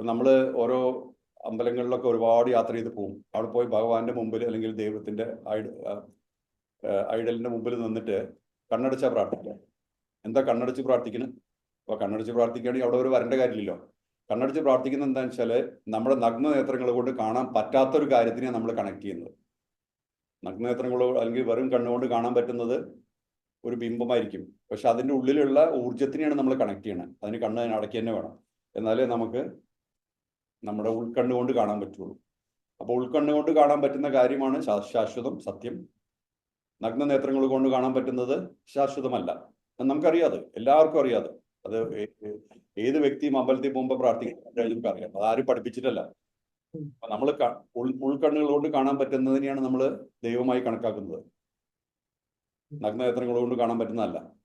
ഇപ്പൊ നമ്മൾ ഓരോ അമ്പലങ്ങളിലൊക്കെ ഒരുപാട് യാത്ര ചെയ്ത് പോകും അവിടെ പോയി ഭഗവാന്റെ മുമ്പിൽ അല്ലെങ്കിൽ ദൈവത്തിന്റെ ഐഡലിന്റെ മുമ്പിൽ നിന്നിട്ട് കണ്ണടച്ചാ പ്രാർത്ഥിക്കുക. എന്താ കണ്ണടച്ച് പ്രാർത്ഥിക്കുന്നത് അപ്പൊ കണ്ണടച്ച് പ്രാർത്ഥിക്കുകയാണെങ്കിൽ അവിടെ ഒരു വരേണ്ട കാര്യമില്ലല്ലോ. കണ്ണടച്ച് പ്രാർത്ഥിക്കുന്നത് എന്താണെന്ന് വെച്ചാൽ നമ്മുടെ നഗ്ന നേത്രങ്ങൾ കൊണ്ട് കാണാൻ പറ്റാത്തൊരു കാര്യത്തിനെ നമ്മൾ കണക്ട് ചെയ്യുന്നത്. നഗ്നനേത്രങ്ങളോ അല്ലെങ്കിൽ വെറും കണ്ണുകൊണ്ട് കാണാൻ പറ്റുന്നത് ഒരു ബിംബമായിരിക്കും. പക്ഷെ അതിന്റെ ഉള്ളിലുള്ള ഊർജത്തിനെയാണ് നമ്മൾ കണക്ട് ചെയ്യണത് അതിന് കണ്ണ് അടക്കി തന്നെ വേണം. എന്നാലേ നമുക്ക് നമ്മുടെ ഉൾക്കണ്ണുകൊണ്ട് കാണാൻ പറ്റുള്ളൂ. അപ്പോൾ ഉൾക്കണ്ണുകൊണ്ട് കാണാൻ പറ്റുന്ന കാര്യമാണ് ശാശ്വതം സത്യം. നഗ്ന നേത്രങ്ങൾ കൊണ്ട് കാണാൻ പറ്റുന്നത് ശാശ്വതമല്ല. നമുക്കറിയാതെ എല്ലാവർക്കും അറിയാതെ അത്. ഏത് വ്യക്തിയും അമ്പലത്തിൽ പോകുമ്പോൾ പ്രാർത്ഥിക്കാൻ അറിയാം അത് ആരും പഠിപ്പിച്ചിട്ടല്ല. നമ്മൾ ഉൾ ഉൾക്കണ്ണുകൾ കൊണ്ട് കാണാൻ പറ്റുന്നതിനെയാണ് നമ്മൾ ദൈവമായി കണക്കാക്കുന്നത്. നഗ്നനേത്രങ്ങൾ കൊണ്ട് കാണാൻ പറ്റുന്നതല്ല.